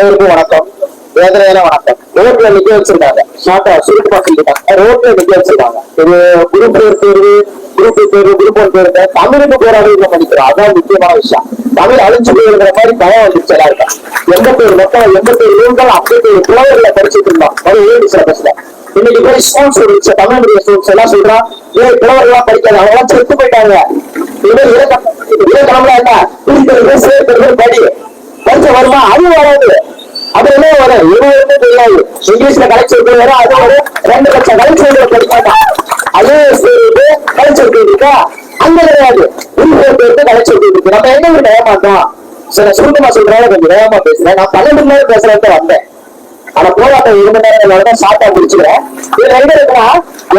அனைவருக்கும் வணக்கம் வேதனையான வணக்கம் ரோட்ல நிக்க வச்சிருக்காங்க ஷார்ட்டா சுருட்டு பார்த்துக்கிட்டாங்க ரோட்ல நிக்க வச்சிருக்காங்க ஒரு குரூப் தேர்வு குரூப் தேர்வு குரூப் ஒன் தேர்வு தமிழுக்கு போராடி பண்ணிக்கிறோம் அதான் முக்கியமான விஷயம் தமிழ் அழிஞ்சு போயிருக்கிற மாதிரி பயம் வந்துச்சு எல்லாருக்கும் எண்பத்தேழு மொத்தம் எண்பத்தேழு நூல்கள் ஐம்பத்தேழு புலவர்களை படிச்சுட்டு இருந்தோம் ஒரு ஏழு சிலபஸ்ல இன்னைக்கு போய் ஸ்டூடெண்ட்ஸ் இருந்துச்சு தமிழ் மீடியம் ஸ்டூடெண்ட்ஸ் எல்லாம் சொல்றான் ஏன் புலவர்கள்லாம் படிக்காது அவங்க எல்லாம் செத்து போயிட்டாங்க இனிமேல் இலக்கணம் இலக்கணம்லாம் என்ன குறிப்பிடுறது சேர்க்கிறது படி படிச்ச வருமா அது வராது அது என்ன வரும்? இருபது தெரியாது இங்கிலீஷ்ல கலெக்ஷன் வரும் அது ஒரு ரெண்டு லட்சம் கலெக்ஷன் படிக்க மாட்டான் அதே ஸ்டேஜ் கலெக்ஷன் இருக்கா? அங்க கிடையாது. உள்போர் பேருக்கு கலெக்ஷன் இருக்கு. நம்ம எங்க விட ஏமாட்டோம் சில சுருக்கமா சொல்றாங்க கொஞ்சம் வேகமா பேசுறேன். நான் பன்னெண்டு மணி நேரம் பேசுறதுக்கு வந்தேன். ஆனா போராட்டம் இரு மணி நேரம் தான் ஷார்ட்டா முடிச்சுக்கிறேன் இதுல எங்க இருக்குன்னா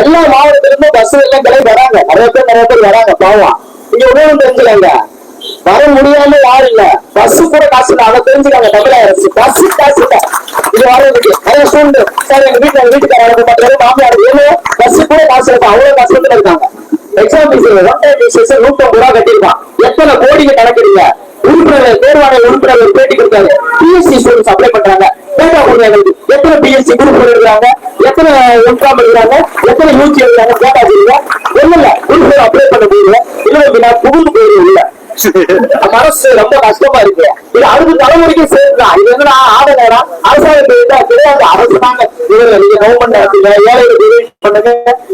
எல்லா மாவட்டத்துல இருந்தும் பஸ் எல்லாம் கிளம்பி வராங்க. நிறைய பேர் நிறைய பேர் வராங்க பாவம் இங்க உணவு தெரிஞ்சுக்காங்க வர முடியாம யாரும் இல்ல. பஸ் கூட காசு இல்ல. அதை தெரிஞ்சுக்காங்க. தமிழக பஸ் காசு இல்ல. இது வர்றதுக்கு நிறைய ஸ்டூடெண்ட் சார் எங்க வீட்டுல வீட்டுக்கார வீட்டுக்காரங்க பாத்தீங்கன்னா மாமியார் ஏன்னா பஸ் கூட காசு இருக்கும் அவ்வளவு கஷ்டத்துல இருக்காங்க. Exam fees one time fees நூத்தம்பது ரூபா கட்டிருக்கான் எத்தனை கோடிக்கு கணக்குறீங்க உறுப்பினர் தேர்வாணைய உறுப்பினர் ஒரு பேட்டி கொடுத்தாரு. பிஎஸ்சி ஸ்டூடெண்ட்ஸ் அப்ளை பண்றாங்க. டேட்டா கொடுங்க எத்தனை பிஎஸ்சி குரூப் எழுதுறாங்க எத்தனை எம்காம் எழுதுறாங்க எத்தனை யூஜி எழுதுறாங்க டேட்டா கொடுங்க ஒண்ணு இல்ல உறுப்பினர் அப்ளை பண்ண போயிருங்க இல்லை அப்படின்னா புகுந்து போயிருவேன் இல்லை மனசு ரொம்ப கஷ்டமா இருக்கு. இது அடுத்த தலைமுறைக்கு சேர்த்துதான் இது வந்து நான் ஆட நேரம் அரசாங்கத்தை கிடையாது அரசு தாங்க இவங்க நீங்க கவர்மெண்ட் நடத்துங்க ஏழைகளுக்கு பண்ணுங்க.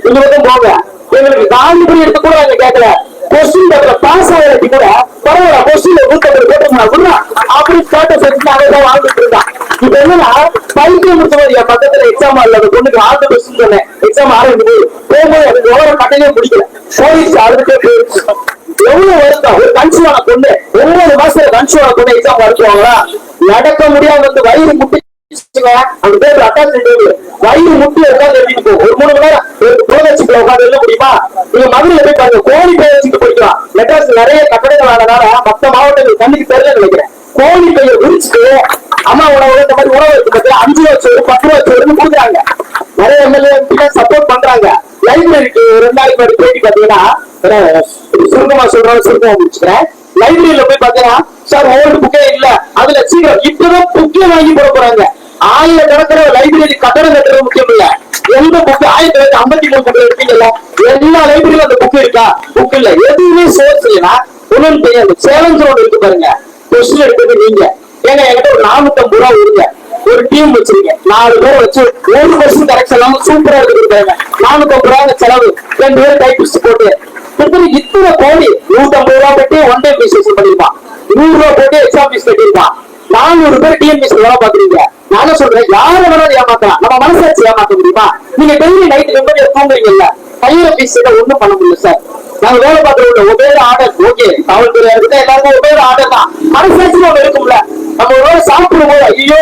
இங்க வந்து போங்க. எங்களுக்கு காந்திபுரி எடுத்து கூட அவங்க கேட்கல. கொஸ்டின் பேப்பர்ல பாஸ் ஆகிறதுக்கு கூட. பரவாயில்ல கொஸ்டின்ல கொஸ்டின் நூத்தம்பது போட்டோம்னா கூட அப்படி கேட்ட செஞ்சு அதை தான் வாழ்ந்துட்டு இருந்தான் இப்ப என்னன்னா பைத்தியம் முடிச்சவங்க என் பக்கத்துல எக்ஸாம் ஆடல அந்த பொண்ணுக்கு ஆழ்ந்த கொஸ்டின் சொன்னேன். எக்ஸாம் ஆரம்பிச்சு போகும்போது எனக்கு எவ்வளவு கட்டையே பிடிக்கல. போயிடுச்சு அழுதுட்டே போயிடுச்சு. எவ்வளவு வருத்தம் ஒரு கன்சியூவான பொண்ணு. ஒன்பது மாசத்துல கன்சியூவான பொண்ணு எக்ஸாம் நடத்துவாங்களா நடக்க முடியாம வந்து வயிறு முட்டி அந்த பேர் அட்டாச் வயிறு முட்டி உட்காந்து எழுதிட்டு ஒரு மூணு மணி நேரம் ப்ரோஜெக்ட்ல உட்காந்து எழுத முடியுமா? நீங்க மதுரையில போய் பாருங்க. கோழி பைய வச்சுட்டு போய்க்கலாம் மெட்ராஸ் நிறைய கட்டடங்கள் ஆனதால மத்த மாவட்டங்கள் கண்ணுக்கு தெரியல நினைக்கிறேன். கோழி பைய விரிச்சுட்டு அம்மா உணவு இந்த மாதிரி உணவு இருக்கு பார்த்தீங்கன்னா அஞ்சு ரூபா சோறு பத்து ரூபா சோறுன்னு கொடுக்குறாங்க. நிறைய எம்எல்ஏ சப்போர்ட் பண்றாங்க. லைப்ரரிக்கு ரெண்டு நாளைக்கு முன்னாடி பேட்டி பாத்தீங்கன்னா சுருக்கமா சொல்றாங்க சுருக்கமா முடிச்சுக்கிறேன். லைப்ரரியில போய் பாத்தீங்கன்னா சார் ஓல்டு புக்கே இல்ல. அதுல சீக்கிரம் இப்பதான் புக்கே வாங்கி போட போறாங்க. ஆயிரக்கணக்கில் லைப்ரரி கட்டணம் கட்டுறது முக்கியம் இல்ல. எந்த புக் ஆயிரத்தி தொள்ளாயிரத்தி ஐம்பத்தி மூணு புக் இருக்கீங்கல்ல எல்லா லைப்ரரியிலும் அந்த புக் இருக்கா? புக் இல்ல. எதுவுமே சோர்ஸ் இல்லைன்னா ஒண்ணும் தெரியாது. சேலஞ்ச் ரோடு இருக்கு பாருங்க. கொஸ்டின் எடுக்கிறது நீங்க. ஏங்க என்கிட்ட ஒரு நானூத்தம்பது ரூபா வருங்க ஒரு டீம் வச்சிருங்க. நாலு பேர் வச்சு ஒரு கொஸ்டின் கரெக்ட் இல்லாம சூப்பரா எடுத்துருக்காங்க நானூத்தம்பது ரூபா செலவு. ரெண்டு பேர் டைப்பிஸ்ட் போட்டு கிட்டத்தட்ட இத்தனை கோடி நூத்தம்பது ரூபா கட்டி ஒன் டைம் ரிஜிஸ்ட்ரேஷன் பண்ணிருப்பான் நூறு ரூபா போட்டு எக்ஸாம் ஃபீஸ் கட்டிருப்பான் நானூறு பேர் டிஎன்பிஎஸ் வேலை பாக்குறீங்க நான் சொல்றேன்? யார வேணாலும் ஏமாத்தலாம். நம்ம மனசாட்சி ஏமாத்த முடியுமா? நீங்க டெய்லி நைட் நிம்மதியா தூங்குறீங்கல்ல கையில ஃபீஸ் ஒண்ணும் பண்ண முடியல சார் நாங்க வேலை பார்க்கறோம் ஒரே ஆர்டர் ஓகே காவல்துறையா இருக்கட்டும் எல்லாருமே ஒரே ஆர்டர் தான். மனசாட்சி நம்ம இருக்கும்ல நம்ம ஒரு வேலை சாப்பிடும் போது ஐயோ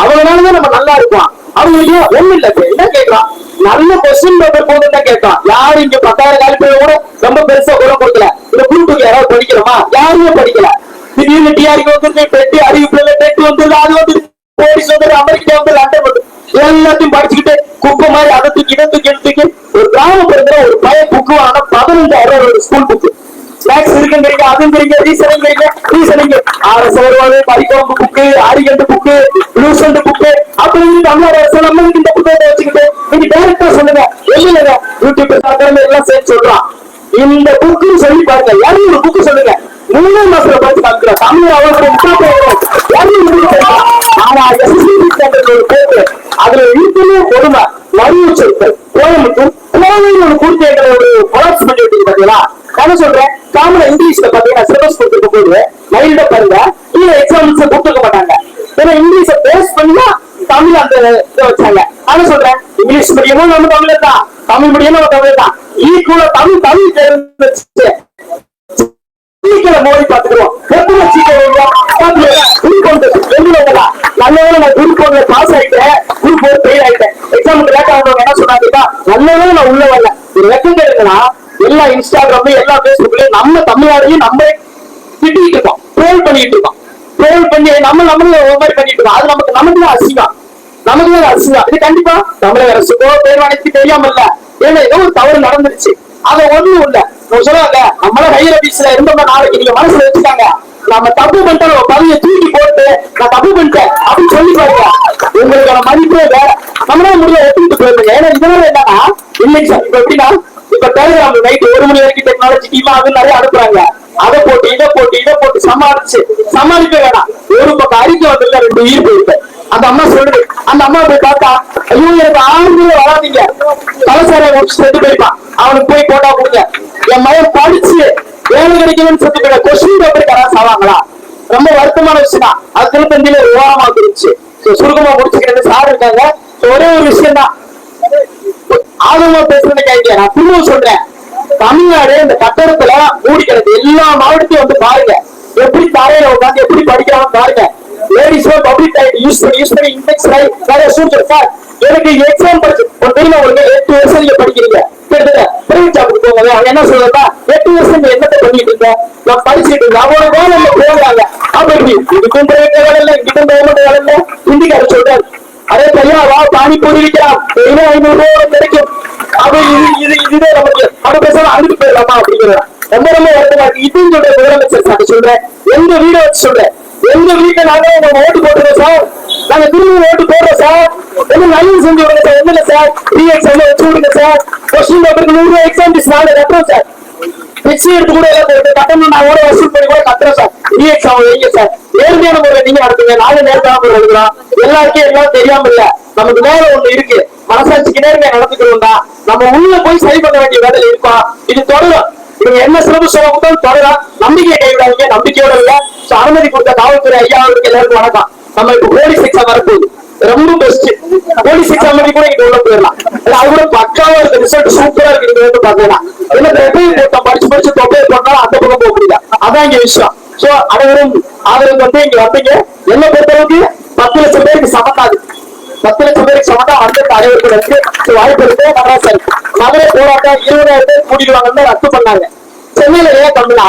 அவங்களாலதான் நம்ம நல்லா இருப்போம். அவங்க ஐயோ ஒண்ணு இல்ல என்ன கேட்கலாம்? நல்ல கொஸ்டின் பேப்பர் போதும் தான் கேட்கலாம். யாரும் இங்க பத்தாயிரம் காலி பேர் கூட ரொம்ப பெருசா குரல் கொடுக்கல. இந்த குரூப்புக்கு யாராவது படிக்கிறோமா யாருமே படிக்கல. திடீர்னு டிஆர்க்கு வந்துருக்கு பெட்டி அறிவிப்புல டெட் வந்து அது வந்து போலீஸ் வந்து அமெரிக்கா வந்து லண்டன் வந்து எல்லாத்தையும் படிச்சுக்கிட்டு குப்பை மாதிரி அதை தூக்கி இதை தூக்கி இதை தூக்கி ஒரு கிராமப்புறத்துல ஒரு பய புக்கு வாங்கினா பதினஞ்சாயிரம் ஒரு ஸ்கூல் புக்கு ஸ்நாக்ஸ் இருக்குங்கிறீங்க அதுவும் தெரியுங்க ரீசனிங் ரீசனிங் ஆர்எஸ் வருவாது பரிகோம்பு புக்கு அரிகண்டு புக்கு லூசண்ட் புக்கு அப்படின்னு தமிழக அரசு நம்ம இந்த புத்தகத்தை வச்சுக்கிட்டு டைரக்டா சொல்லுங்க. இல்லைங்க யூடியூப் பார்க்கறது எல்லாம் சேர்த்து சொல்றான். இந்த புக்கு சொல்லி பாருங்க. யாரும் ஒரு புக்கு சொல்லுங்க. மூணு மாசத்துல படிச்சு காமிக்கிறோம் தமிழ் அவருக்கு முக்கிய ஆனா எஸ்எஸ்சி சென்டர் ஒரு பேரு அதுல இருக்கிற கொடுமை. வரிவு சொற்கள் கோயம்புத்தூர் கோவையில் ஒரு கூர்த்தி ஒரு கொலாப்ஸ் பண்ணி விட்டீங்க பாத்தீங்களா? என்ன சொல்றேன். காமனா இங்கிலீஷ்ல பாத்தீங்கன்னா சிலபஸ் கொடுத்துருக்க போது மைல்டா பாருங்க கீழே எக்ஸாம்ஸ் கொடுத்துருக்க மாட்டாங்க ஏன்னா இங்கிலீஷ பேஸ் பண்ணி தான் தமிழ் அந்த இதை வச்சாங்க நான் சொல்றேன் இங்கிலீஷ் மீடியமும் நம்ம தமிழ் தான் தமிழ் மீடியமும் நம்ம தமிழ் தான் ஈக்குவல தமிழ் தமிழ் தெரிஞ்சு சீக்கிரம் மோடி பாத்துக்கிறோம் எப்படி சீக்கிரம் நல்ல வேலை நான் குரூப் ஒன்ல பாஸ் ஆயிட்டேன். குரூப் ஒரு ஃபெயில் ஆயிட்டேன். எக்ஸாமுக்கு லேட் ஆகணும் என்ன சொன்னாங்க நல்ல வேலை நான் உள்ள வரல. ஒரு வெக்கம் இருக்குன்னா எல்லா இன்ஸ்டாகிராம்லயும் எல்லா பேஸ்புக்லயும் நம்ம தமிழ்நாடையும் நம்ம திட்டிட்டு இருக்கோம். ட்ரோல் பண்ணிட்டு இருக்கோம். ட்ரோல் பண்ணி நம்ம நம்மளும் ஒரு மாதிரி பண்ணிட்டு இருக்கோம். அது நமக்கு நமக்கு தான் அசிங்கம். நமக்கு தான். அசிங்கம் இது கண்டிப்பா தமிழக அரசுக்கோ தேர்வாணைக்கு தெரியாம இல்ல ஏன்னா ஏதோ ஒரு தவறு நடந்துருச்சு. அது ஒண்ணும் இல்ல. நம்ம சொல்லுவாங்க நம்மள ஹையர் ஆபீஸ்ல இருந்தோம்னா நாளைக்கு நீங்க மனசுல வச்சுட்டாங்க? நம்ம தப்பு பண்ணிட்டோம் பதவியை தூக்கி போட்டு நான் தப்பு பண்ணிட்டேன் அப்படின்னு சொல்லி பாருங்க. உங்களுக்கான மதிப்பே இல்ல நம்மளால முடியல ஒத்துக்கிட்டு போயிருங்க ஏன்னா இதனால என்னன்னா இல்லைங்க சார் இப்ப எப்படின்னா இப்ப டெலிகிராம் நைட் ஒரு மணி வரைக்கும் டெக்னாலஜி டீமா அது நிறைய அனுப்புறாங்க. அதை போட்டு இதை போட்டு இதை போட்டு சமாளிச்சு சமாளிக்க வேணாம். ஒரு பக்கம் அறிக்கை வந்திருக்க ரெண்டு உயிர் போயிருக்கு. அந்த அம்மா சொல்றது அந்த அம்மா போய் பார்த்தா ஐயோ எனக்கு ஆளுங்களே வராதீங்க. கலசார முடிச்சு போயிருப்பான் அவனுக்கு போய் போட்டா கொடுங்க. என் மகன் படிச்சு வேலை கிடைக்கணும்னு செத்து போயிட கொஸ்டின் பேப்பர் கராஸ் ஆவாங்களா ரொம்ப வருத்தமான விஷயம் தான் அது திருப்பந்தியில ஒரு ஓரமா இருந்துச்சு சுருக்கமா முடிச்சுக்கிறது சார் இருக்காங்க. ஒரே ஒரு விஷயம் தான் ஆர்வமா பேசுறது கேட்க நான் திரும்ப சொல்றேன். தமிழ்நாடு இந்த கட்டடத்துல மூடிக்கிறது எல்லா மாவட்டத்தையும் வந்து பாருங்க. எப்படி தரையில உட்காந்து எப்படி படிக்கிறாங்க பாருங்க. லேடிஸ் பப்ளிக் டைம் யூஸ் பண்ணி யூஸ் பண்ணி இண்டெக்ஸ் நிறைய சார் எனக்கு எக்ஸாம் படிச்சு ஒரு தெரியுமா உங்களுக்கு? எட்டு வருஷம் நீங்க படிக்கிறீங்க. கிட்டத்தட்ட பிரைவேட் ஜாபுக்கு போங்க அவங்க என்ன சொல்றதா எட்டு வருஷம் நீங்க பண்ணிட்டு இருக்க? நான் படிச்சுட்டு இருக்கேன் அவங்க போகிறாங்க அப்ப இப்படி இதுக்கும் பிரைவேட் வேலை இல்லை இதுக்கும் கவர்மெண்ட் வேலை இல்லை. ஹிந்திக்காரர் சொல்றாரு. அதே சரியா வா பானிபூரி விற்கிறான் டெய்லி ஐநூறு ரூபாய் கிடைக்கும். அப்ப இது இது இதுவே நமக்கு. அது பேசாம அழுது போயிடலாமா அப்படிங்கிறதா ரொம்ப ரொம்ப வருத்தமா இருக்கு. இதுன்னு சொல்ற முதலமைச்சர் சார் சொல்றேன் எங்க வீட வச்சு சொல்றேன் எங்க வீட்டை நாங்க உங்க ஓட்டு போட்டுறோம் சார். நாங்க திரும்ப ஓட்டு போடுறோம் சார். என்ன நல்லது செஞ்சு விடுங்க சார். ஒண்ணு இல்ல சார் ரீ எக்ஸாம் வச்சு விடுங்க சார். கொஸ்டின் பேப்பருக்கு நூறு ரூபாய் எக்ஸாம் ஃபீஸ் நாங்க கட்டுறோம் சார். பிச்சை எடுத்து கூட எல்லாம் கட்டணும் நான் கூட வசூல் பண்ணி கூட கட்டுறேன் சார். ரீ எக்ஸாம் வைங்க சார். நேர்மையான முறையில் நீங்க நடத்துங்க. நாங்க நேர்மையான முறையில் எடுக்கிறோம் எல்லாருக்கும் எல்லாம் தெரியாம இல்ல. நமக்கு மேல ஒண்ணு இருக்கு. மனசாட்சிக்கு நேர்மையா நடந்துக்கிறோம்டா நம்ம உள்ள போய் சரி பண்ண வேண்டிய வேலை இருக்கோம் இது தொடரும். இவங்க என்ன சிலபஸ் சொல்ல தொடரும். நம்பிக்கையை கைவிடாதீங்க. நம்பிக்கையோட இல்ல. So, அனுமதி கொடுத்த காவல்துறை ஐயா அவருக்கு எல்லாருக்கும் வணக்கம். நம்ம இப்ப போலீஸ் எக்ஸாம் வரப்போகுது. ரொம்ப பெஸ்ட் போலீஸ் எக்ஸாம் பண்ணி கூட இங்க உள்ள போயிடலாம். அது கூட பக்காவா இருக்கு ரிசல்ட் சூப்பரா இருக்கு. நீங்க வந்து பாக்கலாம் இல்ல தொப்பையை போட்டோம் படிச்சு படிச்சு தொப்பையை போட்டாலும் அந்த பக்கம் போக முடியல. அதான் இங்க விஷயம். சோ அனைவரும் ஆதரவு வந்து இங்க வந்தீங்க. என்ன பொறுத்தளவுக்கு பத்து லட்சம் பேருக்கு சமக்காது. பத்து லட்சம் பேருக்கு சமந்தா அடுத்த அனைவருக்கு வந்து வாய்ப்பு இருக்கு. நல்லா சார் மதுரை போராட்டம் இருபதாயிரம் பேர் கூட்டிடுவாங்கன்னு ரத்து பண்ணாங்க. சென்னையில ஏன் கம்மினா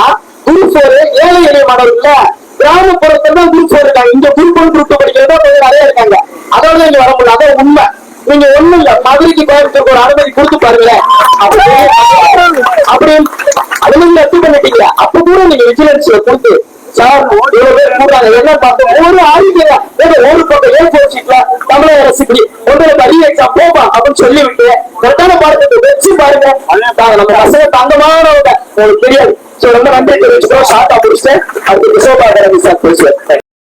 குரூப் ஃபோர் ஏழை எளிய மாணவர்கள கிராமப்புறத்துல தான் குரூப் ஃபோர் இருக்காங்க. இங்க குரூப் ஒன் குரூப் படிக்கிறதா கொஞ்சம் நிறைய இருக்காங்க. அதோட இங்க வர முடியல. அதான் உண்மை. நீங்க ஒண்ணும் இல்ல. மதுரைக்கு கோயம்புத்தூருக்கு ஒரு அனுமதி கொடுத்து பாருங்களேன். அப்படி அப்படி அதுல நீங்க ரத்து பண்ணிட்டீங்க. அப்ப கூட நீங்க விஜிலன்ஸ்ல கொடுத்து சார் இவ்வளவு பேர் கூடுறாங்க என்ன பார்த்தோம் ஒரு ஆய்வுல ஒரு பக்கம் ஏன் போர் தமிழக அரசு இப்படி ஒன்றிய பரி எக்ஸாம் போப்பா அப்படின்னு சொல்லிவிட்டு கரெக்டான பாடத்தை வச்சு பாருங்க. நம்ம பசங்க தங்கமானவங்க. உங்களுக்கு தெரியாது ரொம்ப நன்றி தெரிவிச்சுக்கிறோம். ஷார்ட்டா முடிச்சுட்டு அடுத்து விசோபாதரவி சார் பேசுவேன்